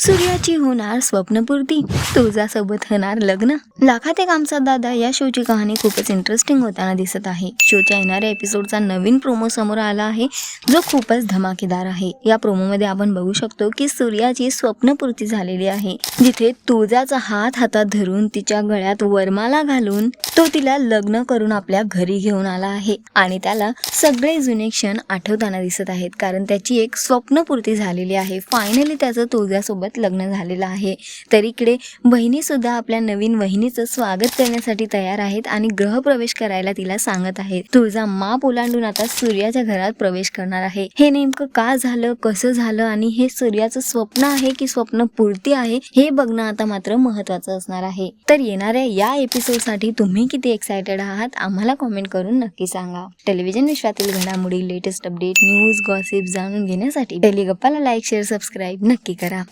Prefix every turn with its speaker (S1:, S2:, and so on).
S1: सूर्याची होणार स्वप्नपूर्ती तुळजासोबत होणार लग्न. लाखात एक आमचा दादा या शोची कहाणी खूपच इंटरेस्टिंग होताना दिसत आहे. शोच्या येणाऱ्या एपिसोडचा नवीन प्रोमो समोर आला आहे जो खूपच धमाकेदार आहे. या प्रोमोमध्ये आपण बघू शकतो की सूर्याची स्वप्नपूर्ती झालेली आहे. जिथे तुळजाचा हात हातात धरून तिच्या गळ्यात वरमाला घालून तो तिला लग्न करून आपल्या घरी घेऊन आला आहे. आणि त्याला सगळे जुने क्षण आठवताना दिसत आहेत कारण त्याची एक स्वप्नपूर्ती झालेली आहे. फायनली त्याचं तुळजासोबत लग्न झालेलं आहे. तर इकडे बहिणी सुद्धा आपल्या नवीन वहिनीचं स्वागत करण्यासाठी तयार आहेत आणि ग्रहप्रवेश करायला तिला सांगत आहेत. तुळजा माप ओलांडून आता सूर्याच्या घरात प्रवेश करणार आहे. हे नेमकं का झालं कसं झालं आणि हे सूर्याचं स्वप्न आहे की स्वप्न पूर्ती आहे हे बघणं आता मात्र महत्वाचं असणार आहे. तर येणाऱ्या या एपिसोडसाठी तुम्ही किती एक्सायटेड आहात आम्हाला कॉमेंट करून नक्की सांगा. टेलिव्हिजन विश्वातील घडामोडी लेटेस्ट अपडेट न्यूज गॉसिप जाणून घेण्यासाठी टेलिगप्पाला लाईक शेअर सबस्क्राईब नक्की करा.